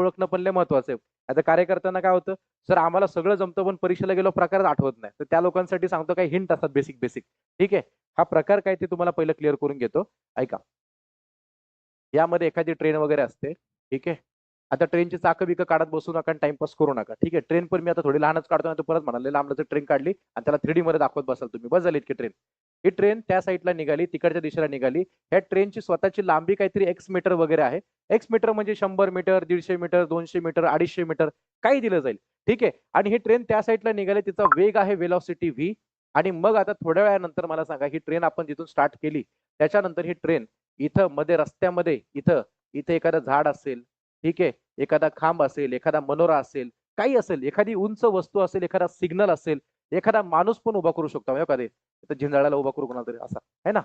ओळखणं पण लय महत्वाचं आहे. आता कार्यकर्त्यांना काय होतं सर आम्हाला सगळं जमतं पण परीक्षेला गेलो प्रकारच आठवत नाही. तर त्या लोकांसाठी सांगतो काही हिंट असतात बेसिक बेसिक ठीक आहे? हा प्रकार काय ते तुम्हाला पहिलं क्लिअर करून घेतो. ऐका. यामध्ये एखादी ट्रेन वगैरे असते. ठीक आहे? आता ट्रेनची चाकं बिकं काढत बसू नका आणि टाइमपास करू नका. ठीक आहे? ट्रेन पण मी आता थोडी लहानच काढतो तर परत म्हणाले लांबचं ट्रेन काढली आणि त्याला थ्री मध्ये दाखवत बसाल तुम्ही. बस झाली इतकी ट्रेन ही ट्रेन त्या साईडला निघाली तिकडच्या दिशेला निघाली. ह्या ट्रेनची स्वतःची लांबी काहीतरी एक्स मीटर वगैरे आहे. एक्स मीटर म्हणजे शंभर मीटर दीडशे मीटर दोनशे मीटर अडीचशे मीटर काही दिलं जाईल. ठीक आहे? आणि ही ट्रेन त्या साईडला निघाली तिचा वेग आहे वेलॉसिटी व्ही आणि मग आता थोड्या वेळानंतर मला सांगा ही ट्रेन आपण जिथून स्टार्ट केली त्याच्यानंतर ही ट्रेन इथं मध्ये रस्त्यामध्ये इथं इथं एखादं झाड असेल ठीक आहे? एखादा खांब असेल एखादा मनोरा असेल काही असेल एखादी उंच वस्तू असेल एखादा सिग्नल असेल एखादा माणूस पण उभा करू शकतो. एखादे तर झिंजाळ्याला उभा करू कोणाला तरी? असा. है ना?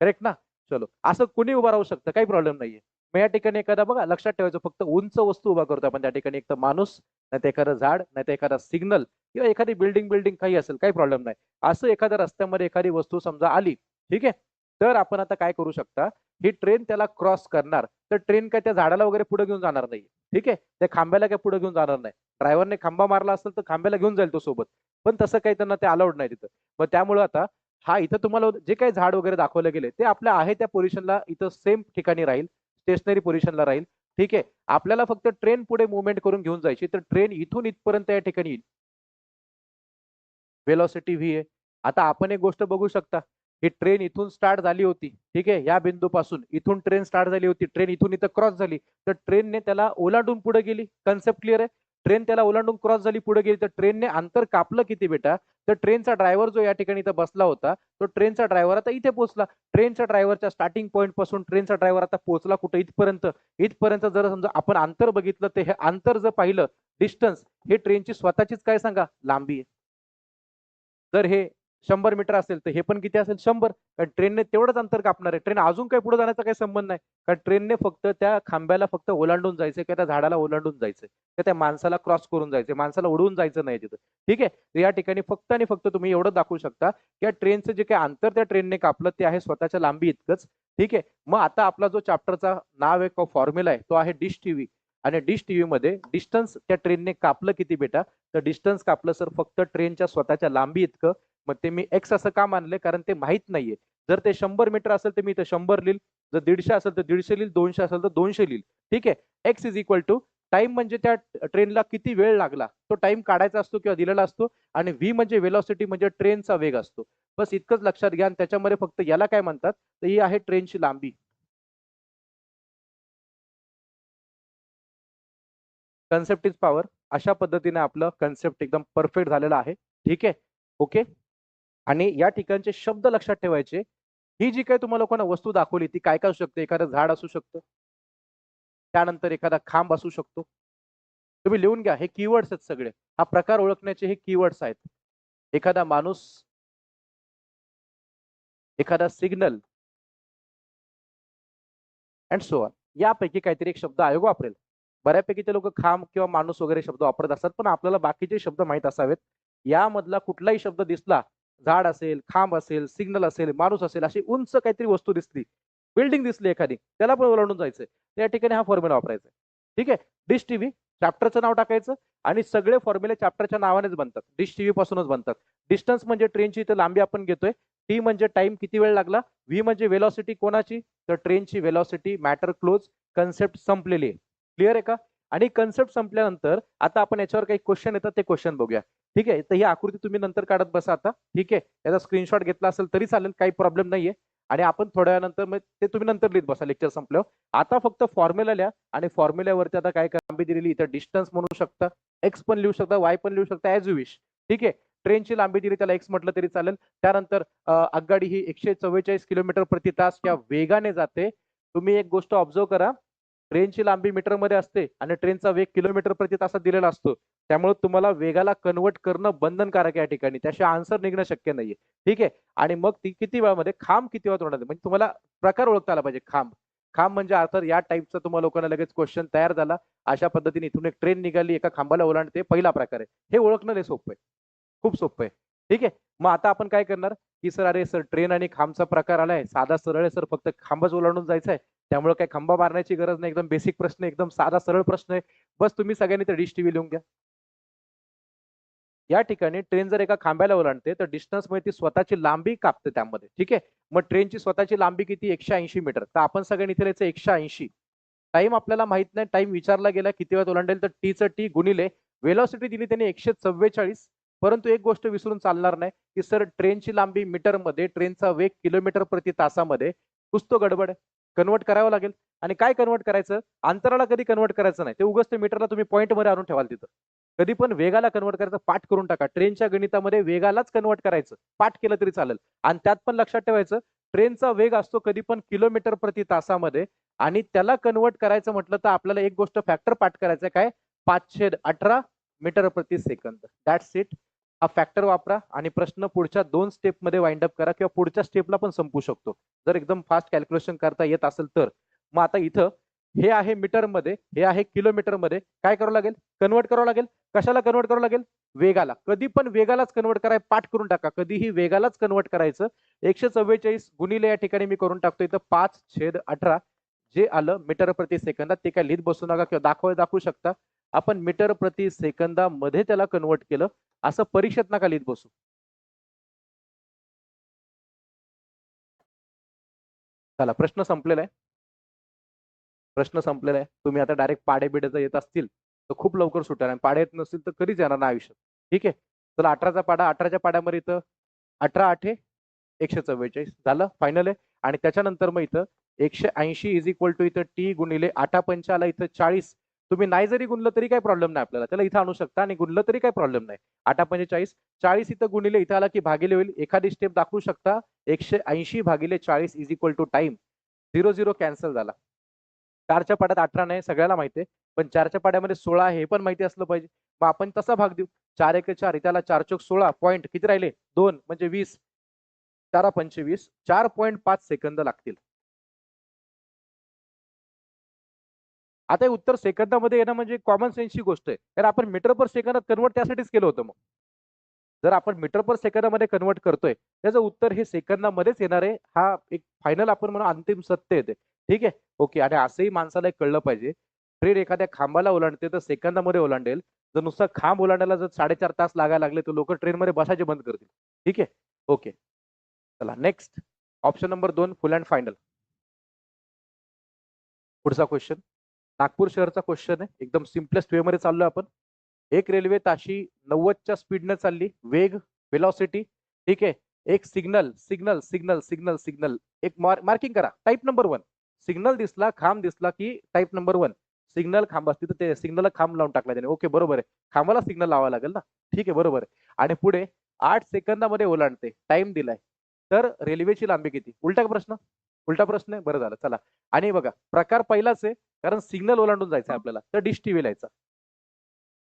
करेक्ट ना? चलो. असं कुणी उभा राहू शकतं? काही प्रॉब्लेम नाहीये. मग या ठिकाणी एखादा बघा लक्षात ठेवायचं फक्त उंच वस्तू उभा करतो आपण. त्या ठिकाणी एक तर माणूस नाही तर एखादं झाड नाही तर एखादा सिग्नल किंवा एखादी बिल्डिंग बिल्डिंग काही असेल काही प्रॉब्लेम नाही. असं एखाद्या रस्त्यामध्ये एखादी वस्तू समजा आली ठीक आहे? तर आपण आता काय करू शकता? ही ट्रेन त्याला क्रॉस करणार. तर ट्रेन काय त्या झाडाला वगैरे पुढे घेऊन जाणार नाही. ठीक आहे? त्या खांब्याला काय पुढे घेऊन जाणार नाही. ड्रायव्हरने खांबा मारला असेल तर खांब्याला घेऊन जाईल तो सोबत. पण तसं काही त्यांना ते अलाउड नाही तिथं. मग त्यामुळे आता हा इथं तुम्हाला जे काही झाड वगैरे दाखवले गेले ते आपल्या आहे त्या पोझिशनला इथं सेम ठिकाणी राहील. स्टेशनरी पोझिशनला राहील. ठीक आहे? आपल्याला फक्त ट्रेन पुढे मुवमेंट करून घेऊन जायची तर ट्रेन इथून इथपर्यंत या ठिकाणी येईल. वेलॉसिटी व्ही आहे. आता आपण एक गोष्ट बघू शकता. ही ट्रेन इथून स्टार्ट झाली होती. ठीक आहे? या बिंदूपासून. इथून ट्रेन स्टार्ट झाली होती. ट्रेन इथून इथं क्रॉस झाली. तर ट्रेनने त्याला ओलांडून पुढे गेली. कन्सेप्ट क्लिअर आहे? ट्रेन त्याला ओलांडून क्रॉस झाली पुढे गेली. तर ट्रेनने अंतर कापलं किती बेटा? तर ट्रेनचा ड्रायव्हर जो या ठिकाणी इथं बसला होता तो ट्रेनचा ड्रायव्हर आता इथे पोहोचला. ट्रेनच्या ड्रायव्हरच्या स्टार्टिंग पॉईंटपासून ट्रेनचा ड्रायव्हर आता पोहोचला कुठं? इथपर्यंत. इथपर्यंत जर समजा आपण अंतर बघितलं तर हे अंतर जर पाहिलं डिस्टन्स हे ट्रेनची स्वतःचीच काय सांगा? लांबी आहे. तर हे शंभर मीटर असेल तर हे पण किती असेल? शंभर. कारण ट्रेनने तेवढंच अंतर कापणार आहे. ट्रेन अजून काही पुढे जाण्याचा काही संबंध नाही. कारण ट्रेनने फक्त त्या खांब्याला फक्त ओलांडून जायचं किंवा त्या झाडाला ओलांडून जायचं किंवा त्या माणसाला क्रॉस करून जायचं माणसाला उडवून जायचं नाही तिथं. ठीक आहे? तर या ठिकाणी फक्त आणि फक्त तुम्ही एवढं दाखवू शकता की या ट्रेनचं जे काही अंतर त्या ट्रेनने कापलं ते आहे स्वतःच्या लांबी इतकंच. ठीक आहे? मग आता आपला जो चॅप्टरचा नाव आहे फॉर्म्युला आहे तो आहे डिश टीव्ही. आणि डिश टीव्ही मध्ये डिस्टन्स त्या ट्रेनने कापलं किती बेटा? तर डिस्टन्स कापलं सर फक्त ट्रेनच्या स्वतःच्या लांबी इतकं. मग ते मी एक्स असं का मानले कारण ते माहीत नाहीये. जर ते शंभर मीटर असेल तर मी इथं शंभर लिहिल. जर दीडशे असेल तर दीडशे लिहिल. दोनशे असेल तर दोनशे लिहिल. ठीक आहे? X is equal to time म्हणजे त्या ट्रेनला किती वेळ लागला? तो टाइम काढायचा असतो किंवा दिलेला असतो? आणि व्ही म्हणजे वेलॉसिटी म्हणजे ट्रेनचा वेग असतो. बस इतकंच लक्षात घ्या आणि त्याच्यामध्ये फक्त याला काय म्हणतात? तर ही आहे ट्रेनची लांबी. कन्सेप्ट इज पॉवर अशा पद्धतीने आपलं कन्सेप्ट एकदम परफेक्ट झालेलं आहे. ठीक आहे? ओके आणि या ठिकाणचे शब्द लक्षात ठेवायचे. ही जी काही तुम्हाला लोकांना वस्तू दाखवली ती काय काय असू शकते? एखादं झाड असू शकतं. त्यानंतर एखादा खांब असू शकतो. तुम्ही लिहून घ्या हे कीवर्ड्स आहेत सगळे. हा प्रकार ओळखण्याचे हे कीवर्ड्स आहेत. एखादा माणूस एखादा सिग्नल अँड सो ऑन यापैकी काहीतरी एक शब्द आयोग वापरेल. बऱ्यापैकी ते लोक खांब किंवा माणूस वगैरे शब्द वापरत असतात पण आपल्याला बाकीचे शब्द माहीत असावेत. यामधला कुठलाही शब्द दिसला झाड असेल खांब असेल सिग्नल असेल माणूस असेल अशी उंच काहीतरी वस्तू दिसली बिल्डिंग दिसली एखादी त्याला पण ओलांडून जायचंय. त्या ठिकाणी हा फॉर्म्युला वापरायचा ठीक आहे? डिश टीव्ही चॅप्टरचं नाव टाकायचं आणि सगळे फॉर्म्युले चॅप्टरच्या नावानेच बनतात. डिश टीव्ही पासूनच बनतात. डिस्टन्स म्हणजे ट्रेनची इथे लांबी आपण घेतोय. टी म्हणजे टाइम किती वेळ लागला? व्ही म्हणजे वेलॉसिटी कोणाची? तर ट्रेनची वेलॉसिटी मॅटर क्लोज कन्सेप्ट संपलेली आहे. क्लिअर आहे का? आणि कन्सेप्ट संपल्यानंतर आता आपण याच्यावर काही क्वेश्चन येतात ते क्वेश्चन बघूया. ठीक आहे? तर ही आकृती तुम्ही नंतर काढत बसा आता. ठीक आहे? याचा स्क्रीनशॉट घेतला असेल तरी चालेल काही प्रॉब्लेम नाहीये. आणि आपण थोड्या वेळानंतर मग ते तुम्ही नंतर लिहित बसा लेक्चर संपल्यावर. आता फक्त फॉर्म्युला लिहा आणि फॉर्म्युल्यावरती आता काय लांबी दिलेली इथं डिस्टन्स म्हणू शकता एक्स पण लिहू शकता वाय पण लिहू शकता ॲज यू विश ठीक आहे? ट्रेनची लांबी दिली त्याला एक्स म्हटलं तरी चालेल. त्यानंतर आगगाडी ही एकशे चव्वेचाळीस किलोमीटर प्रति तास या वेगाने जाते. तुम्ही एक गोष्ट ऑब्झर्व करा. ट्रेनची लांबी मीटरमध्ये असते आणि ट्रेनचा वेग किलोमीटर प्रति तासात दिलेला असतो. त्यामुळे तुम्हाला वेगाला कन्वर्ट करणं बंधनकारक आहे या ठिकाणी. त्याशिवाय आन्सर निघणं शक्य नाहीये. ठीक आहे? आणि मग ती किती वेळामध्ये? खांब किती वेळात होणार म्हणजे तुम्हाला प्रकार ओळखता आला पाहिजे खांब. खांब म्हणजे अर्थात या टाईपचा तुम्हाला लोकांना लगेच क्वेश्चन तयार झाला. अशा पद्धतीने इथून एक ट्रेन निघाली एका खांबाला ओलांडते. पहिला प्रकार आहे. हे ओळखणं लय सोपं आहे. खूप सोपं आहे. ठीक आहे? मग आता आपण काय करणार? की सर अरे सर ट्रेन आणि खांबचा प्रकार आलाय साधा सरळ आहे सर फक्त खांबच ओलांडून जायचंय. त्यामुळे काय खांबा मारण्याची गरज नाही. एकदम बेसिक प्रश्न एकदम साधा सरळ प्रश्न आहे. बस तुम्ही सगळ्यांनी तर डिश टीव्ही लिहून घ्या. या ठिकाणी ट्रेन जर एका खांब्याला ओलांडते तर डिस्टन्स ती स्वतःची लांबी कापते त्यामध्ये ठीक आहे? मग ट्रेनची स्वतःची लांबी किती? एकशे ऐंशी मीटर तर आपण सगळ्यांनी इथे लिहायचं एकशे ऐंशी. टाइम आपल्याला माहीत नाही टाइम विचारला गेला किती वेळात ओलांडेल तर टीचं टी गुणिले वेलॉसिटी दिली त्यांनी एकशे चव्वेचाळीस. परंतु एक गोष्ट विसरून चालणार नाही की सर ट्रेनची लांबी मीटरमध्ये ट्रेनचा वेग किलोमीटर प्रति तासामध्ये कुस्तो गडबड. कन्वर्ट करावं लागेल. आणि काय कन्वर्ट करायचं? अंतराला कधी कन्वर्ट करायचं नाही. ते उगस्त मीटरला तुम्ही पॉईंटमध्ये आणून ठेवाल तिथं. कधी पण वेगाला कन्वर्ट करायचं पाठ करून टाका. ट्रेनच्या गणितामध्ये वेगालाच कन्वर्ट करायचं. पाठ केलं तरी चालेल. आणि त्यात पण लक्षात ठेवायचं ट्रेनचा वेग असतो कधी पण किलोमीटर प्रति तासामध्ये आणि त्याला कन्वर्ट करायचं म्हटलं तर आपल्याला एक गोष्ट फॅक्टर पाठ करायचं काय? पाचशे अठरा मीटर प्रति सेकंद. दॅट्स इट हा फॅक्टर वापरा आणि प्रश्न पुढच्या दोन स्टेपमध्ये वाइंड अप करा किंवा पुढच्या स्टेपला पण संपू शकतो. जर एकदम फास्ट कॅल्क्युलेशन करता येत असेल तर. मग आता इथं हे आहे मीटरमध्ये हे आहे किलोमीटरमध्ये काय करावं लागेल? कन्वर्ट करावं लागेल? कशाला कन्वर्ट करावं लागेल? वेगाला. कधी पण वेगालाच कन्वर्ट कराय पाठ करून टाका. कधीही वेगालाच कन्वर्ट करायचं. एकशे चव्वेचाळीस गुणिले या ठिकाणी मी करून टाकतो इथं पाच छेद अठरा. जे आलं मीटर प्रति सेकंदात ते काय लिहित बसू नका किंवा दाखव दाखवू शकता. आपण मीटर प्रति सेकंदामध्ये त्याला कन्वर्ट केलं. असं परीक्षेत नका लिहित बसू. चला प्रश्न संपलेला आहे. प्रश्न संपलेला आहे. तुम्ही आता डायरेक्ट पाडे बिडे जर येत असतील तर खूप लवकर सुटेल आणि पाडे येत नसतील तर कधीच येणार नाही आयुष्यात. ठीक आहे? चला अठराचा पाडा अठराच्या पाड्यामध्ये इथं अठरा आठे एकशे चव्वेचाळीस झालं फायनल आहे. आणि त्याच्यानंतर मग इथं एकशे ऐंशी इज इक्वल टू इथं टी गुणिले आठा पंचाला इथं चाळीस. तुम्ही नाही जरी गुणलं तरी काही प्रॉब्लेम नाही आपल्याला. त्याला इथं आणू शकता आणि गुणलं तरी काही प्रॉब्लेम नाही. आठा पंचेचाळीस चाळीस इथं गुणिले इथं आला की भागिले होईल. एखादी स्टेप दाखवू शकता एकशे ऐंशी भागिले चाळीस is equal to time zero zero cancel झाला. चारच्या पाड्यात अठरा नाही सगळ्याला माहिती आहे. पण चारच्या पाड्यामध्ये सोळा हे पण माहिती असलं पाहिजे. मग आपण तसा भाग देऊ. चार एक चार त्याला चार चौक सोळा पॉईंट किती राहिले? दोन म्हणजे वीस. चारा पंचवीस चार पॉईंट पाच सेकंद लागतील. आता हे उत्तर सेकंदामध्ये येणं म्हणजे कॉमन सेन्सची गोष्ट आहे. कारण आपण मीटर पर सेकंदात कन्वर्ट त्यासाठीच केलं होतं मग. जर आपण मीटर पर सेकंदामध्ये कन्वर्ट करतोय त्याचं उत्तर हे सेकंदामध्येच येणार आहे. हा एक फायनल आपण म्हणून अंतिम सत्य येते. ठीक आहे? ओके. आणि असंही माणसाला एक कळलं पाहिजे. ट्रेन एखाद्या खांबाला ओलांडते तर सेकंदामध्ये ओलांडेल. जर नुसतं खांब ओलांडायला जर साडेचार तास लागायला लागले तर लोक ट्रेनमध्ये बसायचे बंद करतील. ठीक आहे? ओके. चला नेक्स्ट ऑप्शन नंबर दोन फुल अँड फायनल पुढचा क्वेश्चन नागपूर शहरचा क्वेश्चन आहे. एकदम सिम्पलेस्ट वे मध्ये चाललोय आपण. एक रेल्वे ताशी नव्वदच्या स्पीडने चालली. वेग वेलॉसिटी ठीक आहे? एक signal signal signal signal signal एक मार्किंग करा. टाईप नंबर वन सिग्नल दिसला खांब दिसला की टाईप नंबर वन सिग्नल खांब असते तर ते सिग्नलला खांब लावून टाकला त्याने. ओके बरोबर आहे. खांबाला सिग्नल लावावं लागेल ना? ठीक आहे बरोबर आहे. आणि पुढे आठ सेकंदामध्ये ओलांडते. टाइम दिलाय. तर रेल्वेची लांबी किती? उलटा प्रश्न? उलटा प्रश्न आहे? बरं झालं. चला. आणि बघा प्रकार पहिलाच आहे कारण सिग्नल ओलांडून जायचं आपल्याला. तर डिश टीव्ही लिहायचा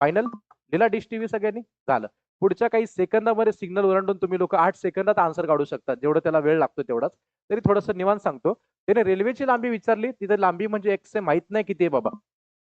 फायनल लिहिला डिश टीव्ही सगळ्यांनी? झालं. पुढच्या काही सेकंदामध्ये सिग्नल ओलांडून तुम्ही लोक आठ सेकंदात आन्सर काढू शकता जेवढं त्याला वेळ लागतो तेवढाच. तरी थोडंसं निवांत सांगतो. त्याने रेल्वेची लांबी विचारली. तिथे लांबी म्हणजे एक्स माहीत नाही किती आहे बाबा.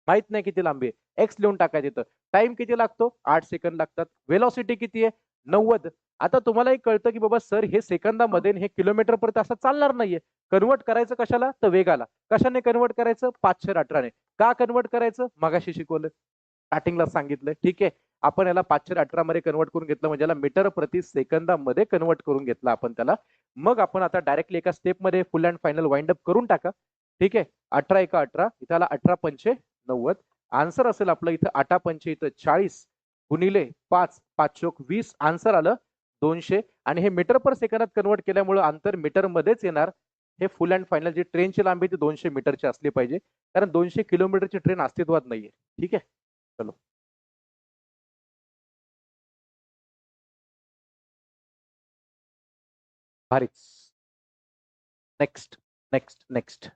माहीत नाही किती लांबी आहे. एक्स लिहून टाकायचं तिथं टाइम किती लागतो? आठ सेकंद लागतात. वेलॉसिटी किती आहे? नव्वद. आता तुम्हालाही कळतं की बाबा सर हे सेकंदामध्ये हे किलोमीटर पर्यंत असं चालणार नाहीये. कन्वर्ट करायचं कशाला? तर वेगाला कशाने कन्वर्ट करायचं? पाचशे अठराने. का कन्वर्ट करायचं? मगाशी शिकवलं. स्टार्टिंगला सांगितलं. ठीक आहे. आपण याला पाचशे अठरा मध्ये कन्वर्ट करून घेतलं म्हणजे याला मीटर प्रति सेकंदामध्ये कन्वर्ट करून घेतलं आपण त्याला. मग आपण आता डायरेक्टली एका स्टेपमध्ये full and final wind up करून टाका. ठीक आहे? अठरा एका अठरा इथं आला अठरा पंचे नव्वद. आन्सर असेल आपलं इथं आठा पंचे इथं चाळीस. गुणिले पाच पाच चोक वीस. आन्सर आलं दोनशे. आणि हे मीटर पर सेकंदात कन्वर्ट केल्यामुळे अंतर मीटर मध्येच येणार. हे फुल अँड फायनल जी ट्रेनची लांबी ती दोनशे मीटरची असली पाहिजे. कारण दोनशे किलोमीटरची ट्रेन अस्तित्वात नाहीये. ठीक आहे? चलो. भारीच नेक्स्ट नेक्स्ट नेक्स्ट